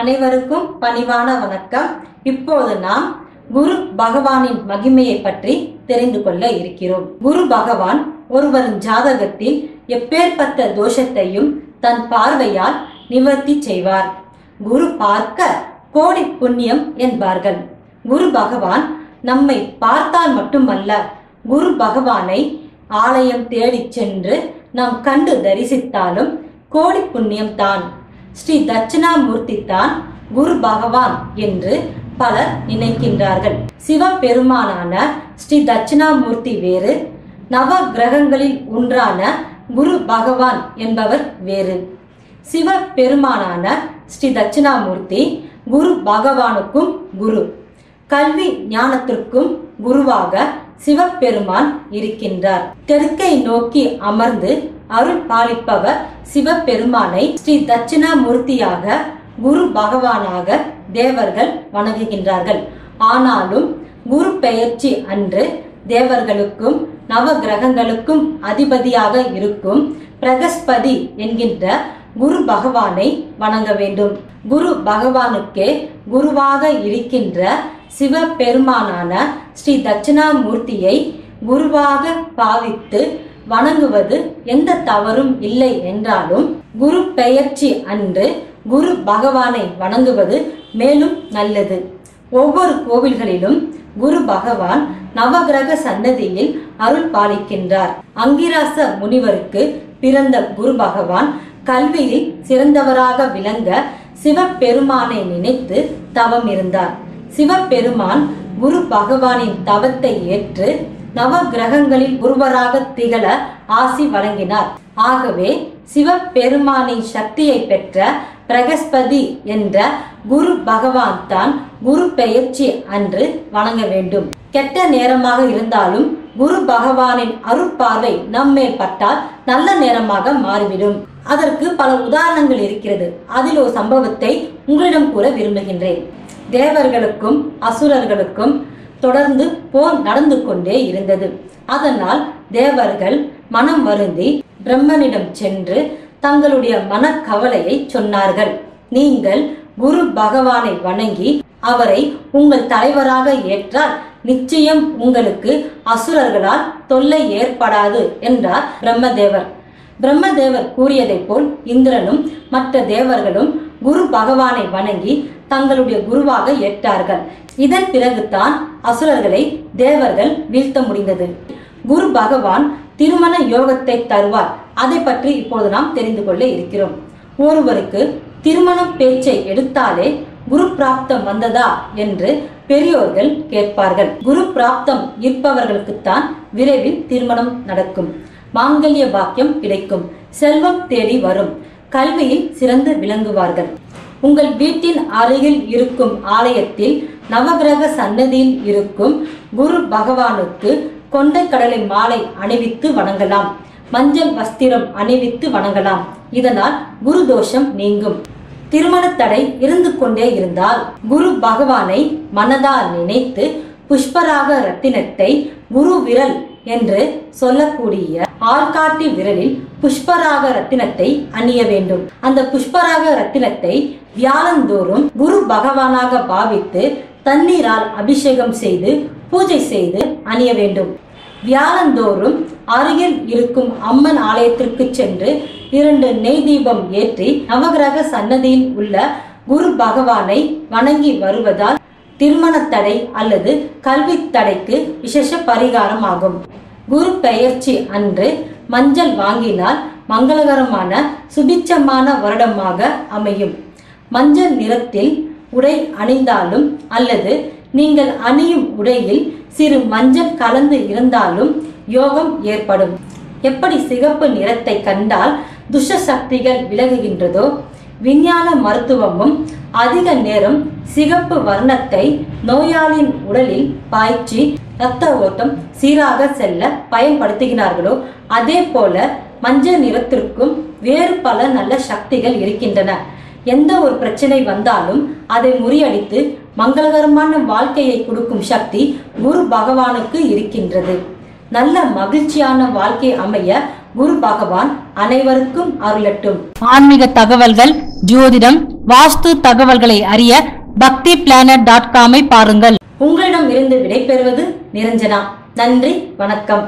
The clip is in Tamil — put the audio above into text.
அனைவருக்கும் பணிவான வணக்கம். இப்போது நாம் குரு பகவானின் மகிமையை பற்றி தெரிந்து கொள்ள இருக்கிறோம். குரு பகவான் ஒருவரின் ஜாதகத்தில் எப்பேற்பட்ட தோஷத்தையும் தன் பார்வையால் நிவர்த்தி செய்வார். குரு பார்க்க கோடி புண்ணியம் என்பார்கள். குரு பகவான் நம்மை பார்த்தால் மட்டுமல்ல குரு பகவானை ஆலயம் தேடிச் சென்று நாம் கண்டு தரிசித்தாலும் கோடி புண்ணியம் தான் ஸ்ரீ தட்சிணாமூர்த்தி தான் குரு பகவான் என்று பலர் நினைக்கின்றார்கள். சிவபெருமானான ஸ்ரீ தட்சிணாமூர்த்தி வேறு நவ கிரகங்களில் ஒன்றான குரு பகவான் என்பவர் வேறு. சிவபெருமானான ஸ்ரீ தட்சிணாமூர்த்தி குரு பகவானுக்கும் குரு. கல்வி ஞானத்திற்கும் குருவாக சிவபெருமான் இருக்கின்றார். தெற்கை நோக்கி அமர்ந்து அருள் பாலிப்பவர் சிவபெருமானை ஸ்ரீ தட்சிணாமூர்த்தியாக குரு பகவானாக தேவர்கள் வணங்குகின்றார்கள். ஆனாலும் குரு பெயர்ச்சி அன்று தேவர்களுக்கும் நவ கிரகங்களுக்கும் அதிபதியாக இருக்கும் பிரகஸ்பதி என்கின்ற குரு பகவானை வணங்க வேண்டும். குரு பகவானுக்கே குருவாக இருக்கின்ற சிவபெருமானான ஸ்ரீ தட்சிணாமூர்த்தியை குருவாக பாவித்து வணங்குவது எந்த தவறும் இல்லை என்றாலும் குரு பெயர்ச்சி அன்று குரு பகவானை வணங்குவது மேலும் நல்லது. ஒவ்வொரு கோவில்களிலும் குரு பகவான் நவகிரக சன்னதியில் அருள் பாலிக்கின்றார். அங்கிராச முனிவருக்கு பிறந்த குரு பகவான் கல்வியில் சிறந்தவராக விளங்க சிவபெருமானை நினைத்து தவம் இருந்தார். சிவபெருமான் குரு பகவானின் தவத்தை ஏற்று நவ கிரகங்களில் ஒருவராக திகழ ஆசி வழங்கினார். ஆகவே சிவபெருமானின் சக்தியை பெற்ற பிரகஸ்பதி என்ற குரு பகவான் தான் குரு பெயர்ச்சி அன்று வணங்க வேண்டும். கெட்ட நேரமாக இருந்தாலும் குரு பகவானின் அருட்பார்வை நம்மேல் பட்டால் நல்ல நேரமாக மாறிவிடும். அதற்கு பல உதாரணங்கள் இருக்கிறது. அதில் ஒரு சம்பவத்தை உங்களிடம் கூற விரும்புகின்றேன். தேவர்களுக்கும் அசுரர்களுக்கும் தொடர்ந்து போர் நடந்து கொண்டே இருந்தது. அதனால் தேவர்கள் மனம் வருந்தி பிரம்மனிடம் சென்று தங்களுடைய மனக்கவலையை சொன்னார்கள். நீங்கள் குரு பகவானை வணங்கி அவரை உங்கள் தலைவராக ஏற்றால் நிச்சயம் உங்களுக்கு அசுரர்களால் தொல்லை ஏற்படாது என்றார் பிரம்மதேவர். பிரம்மதேவர் கூறியதைப் போல் இந்திரனும் மற்ற தேவர்களும் குரு பகவானை வணங்கி தங்களுடைய குருவாக ஏற்றார்கள். இதன் பிறகுதான் அசுரர்களை தேவர்கள் வீழ்த்த முடிந்தது. குரு பகவான் திருமண யோகத்தை தருவார். அதை பற்றி இப்போது நாம் தெரிந்து கொள்ள இருக்கிறோம். ஒருவருக்கு திருமண பேச்சை எடுத்தாலே குரு பிராப்தம் வந்ததா என்று பெரியோர்கள் கேட்பார்கள். குரு பிராப்தம் இருப்பவர்களுக்குத்தான் விரைவில் திருமணம் நடக்கும். மாங்கல்ய பாக்கியம் கிடைக்கும். செல்வம் தேடி வரும். கல்வியில் சிறந்து விளங்குவார்கள். உங்கள் வீட்டின் அருகில் இருக்கும் ஆலயத்தில் நவகிரக சன்னதியில் இருக்கும் குரு பகவானுக்கு கொண்டை கடலை மாலை அணிவித்து வணங்கலாம். மஞ்சள் வஸ்திரம் அணிவித்து வணங்கலாம். இதனால் குரு தோஷம் நீங்கும். திருமண தடை இருந்து கொண்டே இருந்தால் குரு பகவானை மனதால் நினைத்து புஷ்பராக ரத்தினத்தை குரு விரல் என்று சொல்லக்கூடிய ஆள்காட்டி விரலில் புஷ்பராக ரத்தினத்தை அணிய வேண்டும். அந்த புஷ்பராக ரத்தினத்தை வியாழந்தோறும் குரு பகவானாக பாவித்து தண்ணீரால் அபிஷேகம் செய்து பூஜை செய்து அணிய வேண்டும். வியாழந்தோறும் அருகில் இருக்கும் அம்மன் ஆலயத்திற்கு சென்று இரண்டு நெய் தீபம் ஏற்றி நவகிரக சன்னதியில் உள்ள குரு பகவானை வணங்கி வருவதால் திருமண தடை அல்லது கல்வி தடைக்கு விசேஷ பரிகாரம் ஆகும். குரு பெயர்ச்சி அன்று மஞ்சள் வாங்கினால் மங்களகரமான சுபிச்சமான வருடமாக அமையும். மஞ்சள் நிறத்தில் உடை அணிந்தாலும் அல்லது நீங்கள் அணியும் உடையில் சிறு மஞ்சள் கலந்து இருந்தாலும் யோகம் ஏற்படும். எப்படி சிகப்பு நிறத்தை கண்டால் துஷ சக்திகள் விலகுகின்றதோ விஞ்ஞான மருத்துவமும் அதிக நேரம் சிகப்பு வர்ணத்தை நோயாளியின் உடலில் பாய்ச்சி இரத்த ஓட்டம் சீராக செல்ல பயன்படுத்துகிறார்களோ அதே போல மஞ்சள் நிறத்திற்கும் வேறு பல நல்ல சக்திகள் இருக்கின்றன. எந்த ஒரு பிரச்சனை வந்தாலும் அதை முறியடித்து மங்களகரமான வாழ்க்கையை கொடுக்கும் சக்தி குரு பகவானுக்கு இருக்கின்றது. நல்ல மகிழ்ச்சியான வாழ்க்கை அமைய குரு பகவான் அனைவருக்கும் அருளட்டும். ஆன்மீக தகவல்கள் ஜோதிடம் வாஸ்து தகவல்களை அறிய பக்தி பிளானட் டாட் காமை பாருங்கள். உங்களிடம் இருந்து விடைபெறுவது நிரஞ்சனா. நன்றி வணக்கம்.